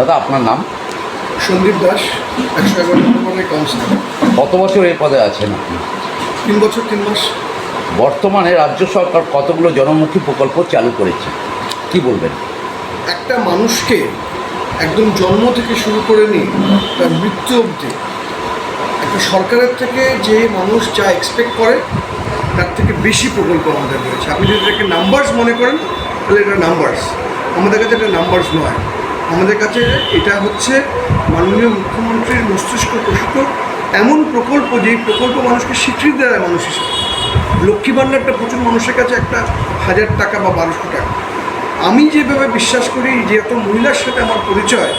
দাদা আপনার নাম? সন্দীপ দাস একশো এগারো নম্বরের কাউন্সিলর কত বছর এই পদে আছেন আপনি? তিন বছর তিন মাস। বর্তমানে রাজ্য সরকার কতগুলো জনমুখী প্রকল্প চালু করেছে? কি বলবেন? একটা মানুষকে একদম জন্ম থেকে শুরু করে নিয়ে তার মৃত্যু অবধি একটা সরকারের থেকে যে মানুষ যা এক্সপেক্ট করে তার থেকে বেশি প্রকল্প আমাদের রয়েছে। আপনি যদি এটাকে নাম্বারস মনে করেন তাহলে এটা নাম্বারস আমাদের কাছে এটা নাম্বারস নয়। আমাদের কাছে এটা হচ্ছে মাননীয় মুখ্যমন্ত্রীর মস্তিষ্ক প্রসূত, এমন প্রকল্প যেই প্রকল্প মানুষকে স্বীকৃতি দেয় মানুষ হিসেবে। লক্ষ্মী ভাণ্ডারটা প্রচুর মানুষের কাছে একটা হাজার টাকা বা বারোশো টাকা। আমি যেভাবে বিশ্বাস করি যে এত মহিলার সাথে আমার পরিচয়,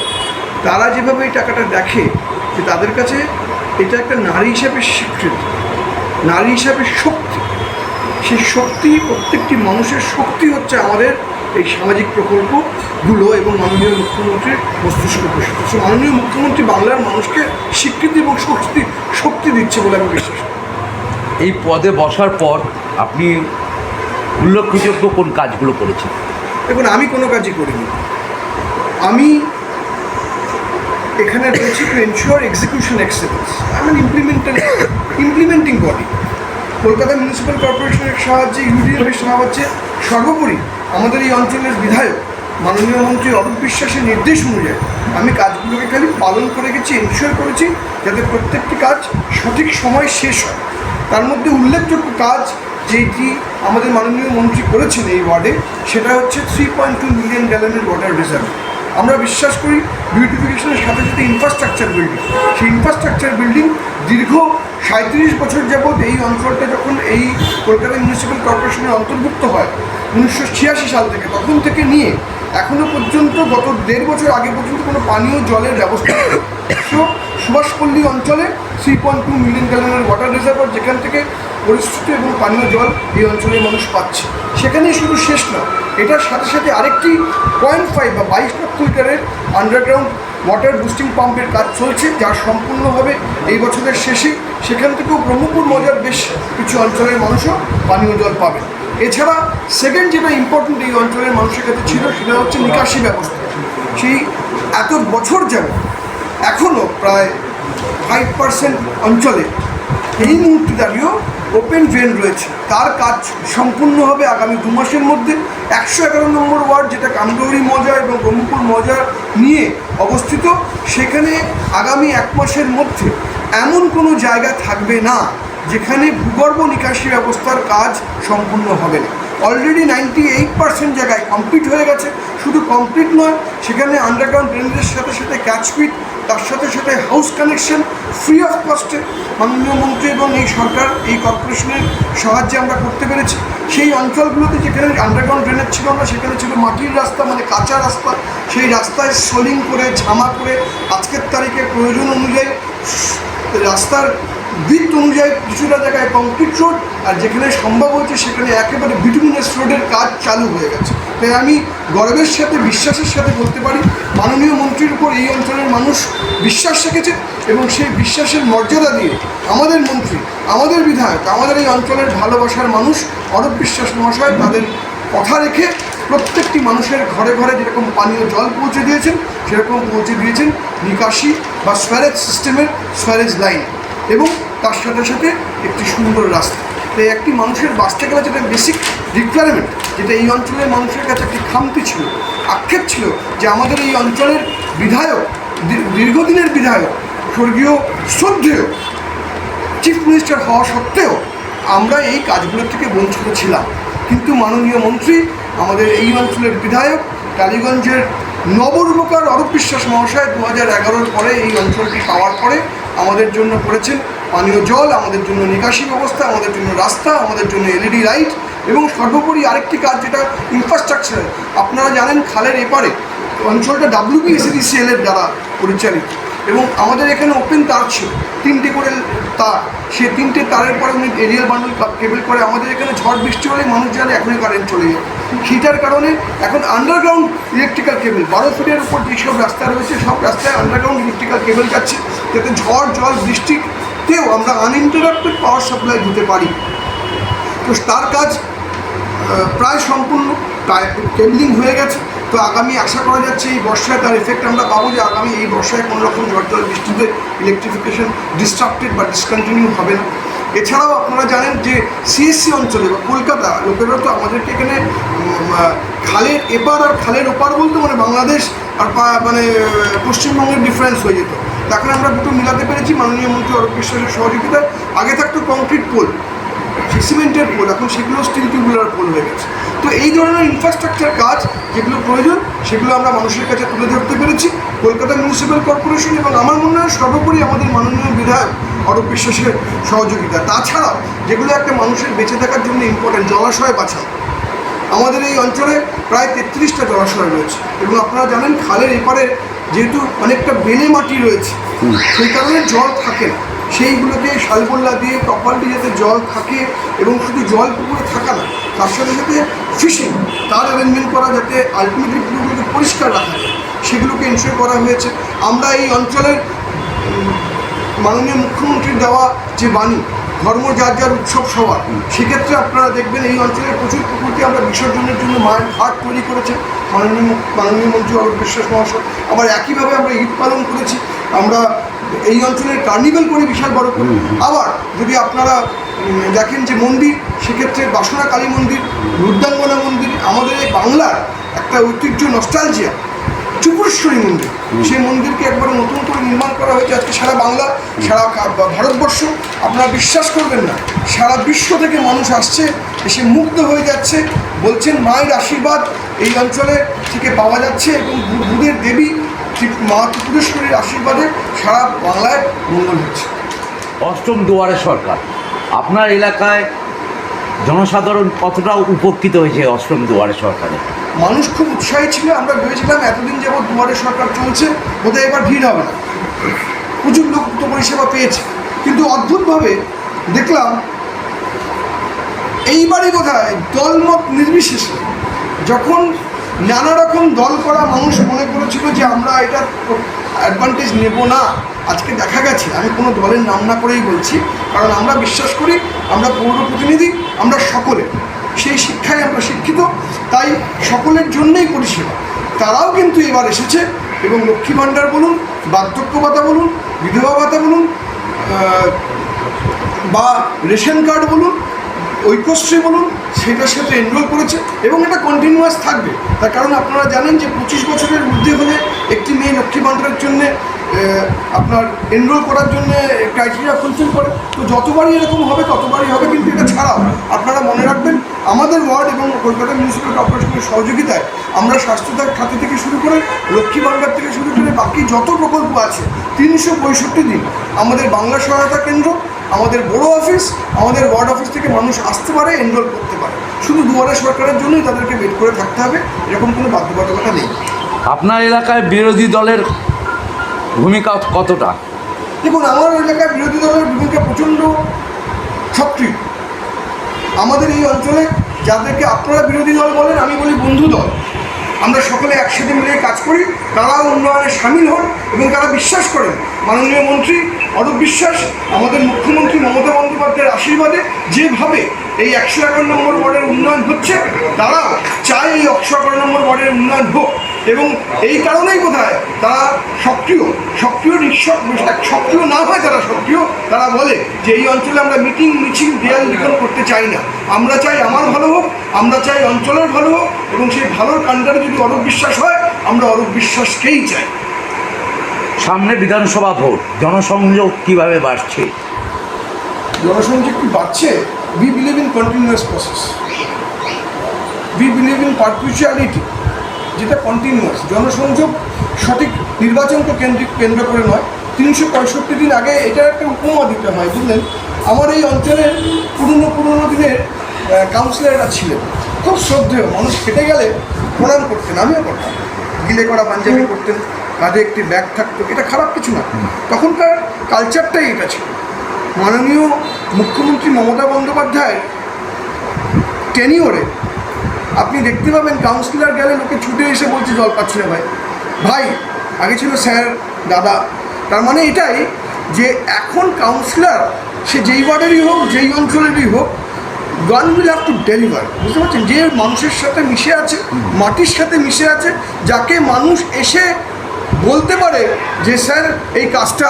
তারা যেভাবে এই টাকাটা দেখে যে তাদের কাছে এটা একটা নারী হিসাবে স্বীকৃতি, নারী হিসাবে শক্তি। সেই শক্তি প্রত্যেকটি মানুষের শক্তি হচ্ছে আমাদের এই সামাজিক প্রকল্পগুলো এবং মাননীয় মুখ্যমন্ত্রীর মস্তিষ্ক প্রসূত মাননীয় মুখ্যমন্ত্রী বাংলার মানুষকে স্বীকৃতি এবং শক্তি শক্তি দিচ্ছে বলে আমি বিশ্বাস করি। এই পদে বসার পর আপনি উল্লেখযোগ্য কোন কাজগুলো করেছেন? দেখুন আমি কোনো কাজই করিনি। আমি এখানে রয়েছি to ensure execution excellence I mean implemental implementing body Kolkata municipal কর্পোরেশনের সাহায্যে ইউডিএফের সাহায্যে সর্বোপরি আমাদের এই অঞ্চলের বিধায়ক, মাননীয় মন্ত্রী অরূপ বিশ্বাসের নির্দেশ অনুযায়ী আমি কাজগুলোকে খালি পালন করে গেছি এনশিওর করেছি যাতে প্রত্যেকটি কাজ সঠিক সময় শেষ হয়। তার মধ্যে উল্লেখযোগ্য কাজ যেটি আমাদের মাননীয় মন্ত্রী করেছেন এই ওয়ার্ডে, সেটা হচ্ছে থ্রি পয়েন্ট টু মিলিয়ন গ্যালনের ওয়াটার রিজার্ভ আমরা বিশ্বাস করি বিউটিফিকেশনের সাথে সাথে ইনফ্রাস্ট্রাকচার বিল্ডিং সেই ইনফ্রাস্ট্রাকচার বিল্ডিং দীর্ঘ সাঁত্রিশ বছর যাবৎ এই অঞ্চলটা যখন এই কলকাতা মিউনিসিপ্যাল কর্পোরেশনের অন্তর্ভুক্ত হয়, উনিশশো ছিয়াশি সাল থেকে, তখন থেকে নিয়ে এখনও পর্যন্ত গত দেড় বছর আগে পর্যন্ত কোনো পানীয় জলের ব্যবস্থা। তো সুভাষপল্লী অঞ্চলে থ্রি পয়েন্ট টু মিলিয়ন গ্যালনের ওয়াটার রিজার্ভার যেখান থেকে পরিস্থিতি এবং পানীয় জল এই অঞ্চলের মানুষ পাচ্ছে সেখানেই শুধু শেষ না এটার সাথে সাথে আরেকটি পয়েন্ট ফাইভ বা বাইশ লক্ষ লিটারের আন্ডারগ্রাউন্ড ওয়াটার বুস্টিং পাম্পের কাজ চলছে, যা সম্পূর্ণভাবে এই বছরের শেষে সেখান থেকেও ব্রহ্মপুর মজার বেশ কিছু অঞ্চলের মানুষও পানীয় জল পাবে এছাড়া সেকেন্ড যেটা ইম্পর্টেন্ট এই অঞ্চলের মানুষের কাছে ছিল, সেটা হচ্ছে নিকাশি ব্যবস্থা। সেই এত বছর যাবে এখনও প্রায় ফাইভ পার্সেন্ট অঞ্চলে এই মুহূর্তে দাঁড়িয়েও ওপেন ড্রেন রয়েছে। তার কাজ সম্পূর্ণ হবে আগামী দু মাসের মধ্যে। একশো এগারো নম্বর ওয়ার্ড, যেটা কামগৌরী মজা এবং ব্রহ্মপুর মজা নিয়ে অবস্থিত, সেখানে আগামী এক মাসের মধ্যে এমন কোনো জায়গা থাকবে না, যেখানে ভূগর্ভ নিকাশি ব্যবস্থার কাজ সম্পূর্ণ হবে না। অলরেডি নাইনটি এইট পার্সেন্ট জায়গায় কমপ্লিট হয়ে গেছে। শুধু কমপ্লিট নয়, সেখানে আন্ডারগ্রাউন্ড ড্রেনেজের সাথে সাথে ক্যাচপিট তার সাথে সাথে হাউস কানেকশন ফ্রি অফ কস্টে মাননীয় মন্ত্রী এবং এই সরকার, এই কর্পোরেশনের সাহায্যে আমরা করতে পেরেছি। সেই অঞ্চলগুলোতে যেখানে আন্ডারগ্রাউন্ড ড্রেনেজ ছিল না সেখানে ছিল মাটির রাস্তা মানে কাঁচা রাস্তা। সেই রাস্তায় সোলিং করে, ঝামা করে আজকের তারিখে প্রয়োজন অনুযায়ী, রাস্তার বিট অনুযায়ী কিছুটা জায়গায় কংক্রিট রোড আর যেখানে সম্ভব হয়েছে সেখানে একেবারে বিটুমিনাস রোডের কাজ চালু হয়ে গেছে। তাই আমি গর্বের সাথে, বিশ্বাসের সাথে বলতে পারি মাননীয় মন্ত্রীর উপর এই অঞ্চলের মানুষ বিশ্বাস রেখেছে এবং সেই বিশ্বাসের মর্যাদা দিয়ে আমাদের মন্ত্রী, আমাদের বিধায়ক, আমাদের এই অঞ্চলের ভালোবাসার মানুষ, অরূপ বিশ্বাস মহাশয় তাদের কথা রেখে প্রত্যেকটি মানুষের ঘরে ঘরে যেরকম পানীয় জল পৌঁছে দিয়েছেন, সেরকম পৌঁছে দিয়েছেন নিকাশি বা স্যারেজ সিস্টেমের স্যারেজ লাইন এবং তার সাথে সাথে একটি সুন্দর রাস্তা। তাই একটি মানুষের বাঁচতে গেলে যেটা বেসিক রিকোয়ারমেন্ট যেটা এই অঞ্চলের মানুষের কাছে একটি খামতি ছিল, আক্ষেপ ছিল যে আমাদের এই অঞ্চলের বিধায়ক দীর্ঘদিনের বিধায়ক, স্বর্গীয় শ্রদ্ধেয় চিফ মিনিস্টার হওয়া সত্ত্বেও আমরা এই কাজগুলোর থেকে বঞ্চিত ছিলাম। কিন্তু মাননীয় মন্ত্রী, আমাদের এই অঞ্চলের বিধায়ক, টালিগঞ্জের নবরূপকার অরূপ বিশ্বাস মহাশয় দু হাজার এগারোর পরে এই অঞ্চলটি পাওয়ার পরে আমাদের জন্য করেছেন পানীয় জল, আমাদের জন্য নিকাশি ব্যবস্থা, আমাদের জন্য রাস্তা, আমাদের জন্য এলইডি লাইট এবং সর্বোপরি আরেকটি কাজ যেটা ইনফ্রাস্ট্রাকচার আপনারা জানেন খালের এপারে অঞ্চলটা ডাব্লিউবিএসিডিসিএল এর দ্বারা পরিচালিত এবং আমাদের এখানে ওপেন তার ছিল, তিনটে করে তার। সে তিনটে তারের পরে উনি এরিয়াল বান্ডল কেবল করে আমাদের এখানে ঝড় বৃষ্টি হলে মানুষ জানে এখনই কারেন্ট চলে যায়। সেটার কারণে এখন আন্ডারগ্রাউন্ড ইলেকট্রিক্যাল কেবল বারো ফিটের উপর যেসব রাস্তা রয়েছে, সব রাস্তায় আন্ডারগ্রাউন্ড ইলেকট্রিক্যাল কেবল যাচ্ছে, যাতে ঝড়, জল বৃষ্টিতেও আমরা আনইন্টারাপ্টেড পাওয়ার সাপ্লাই দিতে পারি। তো তার কাজ প্রায় সম্পূর্ণ কেবলিং হয়ে গেছে। তো আগামী, আশা করা যাচ্ছে এই বর্ষায় তার এফেক্ট আমরা পাবো যে আগামী এই বর্ষায় কোনো রকম ঝড় বৃষ্টিতে ইলেকট্রিফিকেশন ডিস্ট্রাক্টেড বা ডিসকন্টিনিউ হবে না। এছাড়াও আপনারা জানেন যে সিএসসি অঞ্চলে বা কলকাতা, লোকেরা তো আমাদেরকে এখানে খালের এপার আর খালের ওপার বলতে মানে বাংলাদেশ আর মানে পশ্চিমবঙ্গের ডিফারেন্স হয়ে যেত। তখন আমরা দুটো মিলাতে পেরেছি, মাননীয় মন্ত্রী অরূপ বিশ্বাসের সহযোগিতায় আগে থাকতো কংক্রিট পোল, সিমেন্টের পোল, এখন সেগুলো স্টিল টিউবুলার পোল হয়ে গেছে। তো এই ধরনের ইনফ্রাস্ট্রাকচার কাজ যেগুলো প্রয়োজন, সেগুলো আমরা মানুষের কাছে তুলে ধরতে পেরেছি। কলকাতা মিউনিসিপ্যাল কর্পোরেশন এবং আমার মনে হয় সর্বোপরি আমাদের মাননীয় বিধায়ক অরূপ বিশ্বাসের সহযোগিতা। তাছাড়াও, যেগুলো একটা মানুষের বেঁচে থাকার জন্য ইম্পর্টেন্ট জলাশয় বাঁচানো আমাদের এই অঞ্চলে প্রায় তেত্রিশটা জলাশয় রয়েছে এবং আপনারা জানেন, খালের এপারে যেহেতু অনেকটা বেলে মাটি রয়েছে সেই কারণে জল থাকে না। সেইগুলোকে শালবল্লা দিয়ে কপাল দিয়ে যাতে জল থাকে এবং শুধু জল পুকুরে থাকা না তার সাথে সাথে ফিশিং তার অ্যারেঞ্জমেন্ট করা যাতে আলটিমেটলি পুকুরগুলোকে পরিষ্কার রাখা যায় সেগুলোকে এনশিওর করা হয়েছে। আমরা এই অঞ্চলের মাননীয় মুখ্যমন্ত্রীর দেওয়া যে বাণী ধর্ম যার যার উৎসব সবার সেক্ষেত্রে আপনারা দেখবেন এই অঞ্চলের প্রচুর পুকুরকে আমরা বিসর্জনের জন্য মায়ের ঘাট তৈরি করেছে। মাননীয় মাননীয় মন্ত্রী অরূপ বিশ্বাস মহাশয় আবার একইভাবে আমরা ঈদ পালন করেছি। আমরা এই অঞ্চলের কার্নিভেল করি বিশাল বড় করে। আবার যদি আপনারা দেখেন যে মন্দির সেক্ষেত্রে বাসনা কালী মন্দির রুদ্রাঙ্গনা মন্দির আমাদের এই বাংলার একটা ঐতিহ্য নস্টালজিয়া চুপুরেশ্বরী মন্দির। সেই মন্দিরকে একবারে নতুন করে নির্মাণ করা হয়েছে আজকে সারা বাংলা সারা ভারতবর্ষ। আপনারা বিশ্বাস করবেন না সারা বিশ্ব থেকে মানুষ আসছে এসে মুগ্ধ হয়ে যাচ্ছে বলছেন মায়ের আশীর্বাদ এই অঞ্চলে থেকে পাওয়া যাচ্ছে এবং বুধের দেবী মা ত্রিপুরেশ্বরীর আশীর্বাদে সারা বাংলায় মঙ্গল হচ্ছে। অষ্টম দুয়ারে সরকার। আপনার এলাকায় জনসাধারণ কতটা উপকৃত হয়েছে অষ্টম দুয়ারে সরকারে? মানুষ খুব উৎসাহী ছিল, আমরা ভেবেছিলাম এতদিন যাবৎ দুয়ারে সরকার চলছে, বোধহয় এবার ভিড় হবে না। প্রচুর লোক তো পরিষেবা পেয়েছে। কিন্তু অদ্ভুতভাবে দেখলাম, এইবারই হয় দলমত নির্বিশেষে যখন নানা রকম দল করা মানুষ মনে করেছিল যে আমরা এটা অ্যাডভান্টেজ নেব না, আজকে দেখা গেছে, আমি কোনো দলের নাম না করেই বলছি, কারণ আমরা বিশ্বাস করি, আমরা পৌর প্রতিনিধি, আমরা সকলে। সেই শিক্ষায় আমরা শিক্ষিত, তাই সকলের জন্যই পরিষেবা। তারাও কিন্তু এবার এসেছে এবং লক্ষ্মী ভাণ্ডার বলুন, বার্ধক্য ভাতা বলুন, বিধবা ভাতা বলুন বা রেশন কার্ড বলুন, ঐক্যশ্রী বলুন, সেটার সাথে এনরোল করেছে এবং এটা কন্টিনিউয়াস থাকবে। তার কারণ আপনারা জানেন যে পঁচিশ বছরের ঊর্ধ্বে হলে একটি মেয়ে লক্ষ্মী ভাণ্ডারের জন্যে আপনার এনরোল করার জন্য ক্রাইটেরিয়া ফুলফিল করে। তো যতবারই এরকম হবে, ততবারই হবে, কিন্তু এটা ছাড়াও আপনারা মনে রাখবেন, আমাদের ওয়ার্ড এবং কলকাতা মিউনিসিপ্যাল কর্পোরেশনের সহযোগিতায় আমরা স্বাস্থ্যতার খাতে থেকে শুরু করে লক্ষ্মী ভাণ্ডার থেকে শুরু করে বাকি যত প্রকল্প আছে, তিনশো পঁয়ষট্টি দিন আমাদের বাংলা সহায়তা কেন্দ্র, আমাদের বড় অফিস আমাদের ওয়ার্ড অফিস থেকে মানুষ আসতে পারে এনরোল করতে পারে। শুধু দুয়ারে সরকারের জন্যই তাদেরকে বের করে থাকতে হবে, এরকম কোনো বাধ্যবাধকতা নেই। আপনার এলাকায় বিরোধী দলের ভূমিকা কতটা? দেখুন, আমার এলাকায় বিরোধী দলের ভূমিকা প্রচণ্ড সক্রিয়। আমাদের এই অঞ্চলে যাদেরকে আপনারা বিরোধী দল বলেন, আমি বলি বন্ধু দল। আমরা সকলে একসাথে মিলে কাজ করি, তারাও উন্নয়নে সামিল হন এবং তারা বিশ্বাস করেন। মাননীয় মন্ত্রী অরূপ বিশ্বাস, আমাদের মুখ্যমন্ত্রী মমতা বন্দ্যোপাধ্যায়ের আশীর্বাদে যেভাবে এই একশো একান্ন নম্বর ওয়ার্ডের উন্নয়ন হচ্ছে, তারাও চায় এই একশো একান্ন নম্বর ওয়ার্ডের উন্নয়ন হোক। এবং এই কারণেই বোধহয় তারা সক্রিয় সক্রিয় সক্রিয় না হয় তারা সক্রিয় তারা বলে যে এই অঞ্চলে আমরা মিটিং মিছিল দেয়াল লিখন করতে চাই না। আমরা চাই আমার ভালো হোক আমরা চাই অঞ্চলের ভালো হোক এবং সেই ভালোর কাণ্ডারে যদি অরূপ বিশ্বাস হয় আমরা অরূপ বিশ্বাসকেই চাই। সামনে বিধানসভা ভোট জনসংযোগ কীভাবে বাড়ছে? জনসংযোগ কি বাড়ছে? We believe in continuous process we believe in perpetuality যেটা কন্টিনিউয়াস জনসংযোগ সঠিক নির্বাচনকে কেন্দ্রিক কেন্দ্র করে নয় তিনশো পঁয়ষট্টি দিন আগে এটা একটা উপমা দিতে হয় বুঝলেন? আমার এই অঞ্চলের পুরনো পুরনো দিনের কাউন্সিলররা ছিলেন। খুব শ্রদ্ধেয় মানুষ খেটে গেলে প্রণাম করতেন আমিও করতাম। গিলে করা পাঞ্জাবি করতেন কাঁধে একটি ব্যাগ থাকতো এটা খারাপ কিছু না। তখনকার কালচারটাই এটা ছিল। মাননীয় মুখ্যমন্ত্রী মমতা বন্দ্যোপাধ্যায় টেনিওরে আপনি দেখতে পাবেন কাউন্সিলর গেলে লোকে ছুটে এসে বলছে, জল পাচ্ছি না ভাই। ভাই, আগে ছিল স্যার, দাদা। তার মানে এটাই যে এখন কাউন্সিলর সে যেই ওয়ার্ডেরই হোক, যেই অঞ্চলেরই হোক গান উইল হ্যাভ টু ডেলিভার বুঝতে পারছেন? যে মানুষের সাথে মিশে আছে, মাটির সাথে মিশে আছে, যাকে মানুষ এসে বলতে পারে যে, স্যার, এই কাজটা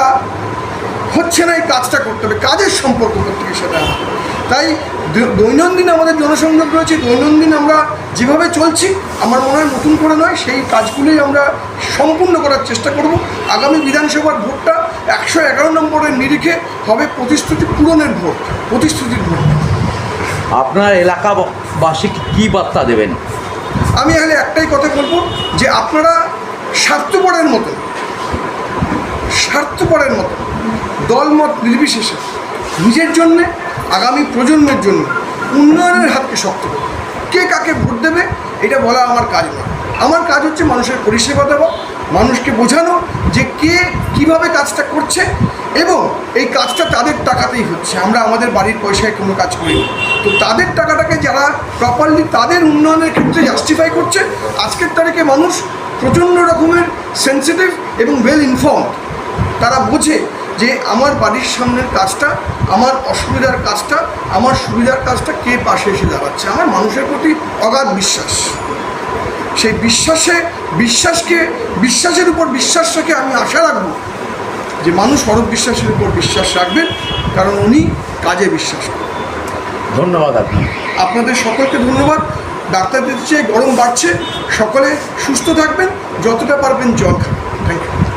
হচ্ছে না, এই কাজটা করতে হবে, কাজের সম্পর্ক প্রত্যেকের সাথে আমাদের তাই দৈনন্দিন আমাদের জনসংযোগ রয়েছে দৈনন্দিন আমরা যেভাবে চলছি আমার মনে হয় নতুন করে নয় সেই কাজগুলোই আমরা সম্পূর্ণ করার চেষ্টা করব। আগামী বিধানসভার ভোটটা একশো এগারো নম্বরের নিরিখে হবে প্রতিশ্রুতি পূরণের ভোট প্রতিশ্রুতির ভোট। আপনার এলাকাবাসীকে কী বার্তা দেবেন? আমি এখানে একটাই কথা বলব যে আপনারা স্বার্থপরের মতো স্বার্থপরের মতো দলমত নির্বিশেষে নিজের জন্যে আগামী প্রজন্মের জন্য উন্নয়নের হাতকে শক্ত করুন। কে কাকে ভোট দেবে, এটা বলা আমার কাজ নয়। আমার কাজ হচ্ছে মানুষের পরিষেবা দেওয়া, মানুষকে বোঝানো যে কে কীভাবে কাজটা করছে এবং এই কাজটা তাদের টাকাতেই হচ্ছে। আমরা আমাদের বাড়ির পয়সায় কোনো কাজ করি তো তাদের টাকাটাকে যারা প্রপারলি তাদের উন্নয়নের ক্ষেত্রে জাস্টিফাই করছে, আজকের তারিখে মানুষ প্রচণ্ড রকমের সেন্সিটিভ এবং ওয়েল ইনফর্ম তারা বোঝে যে আমার বাড়ির সামনের কাজটা আমার অসুবিধার কাজটা আমার সুবিধার কাজটা কে পাশে এসে দাঁড়াচ্ছে? আমার মানুষের প্রতি অগাধ বিশ্বাস। সেই বিশ্বাসে বিশ্বাসকে বিশ্বাসের উপর বিশ্বাস রেখে আমি আশা রাখব যে মানুষ অরূপ বিশ্বাসের উপর বিশ্বাস রাখবেন কারণ উনি কাজে বিশ্বাস করেন। ধন্যবাদ আপনার আপনাদের সকলকে ধন্যবাদ। ডাক্তার দিচ্ছে গরম বাড়ছে। সকলে সুস্থ থাকবেন যতটা পারবেন জল খাবেন থ্যাংক ইউ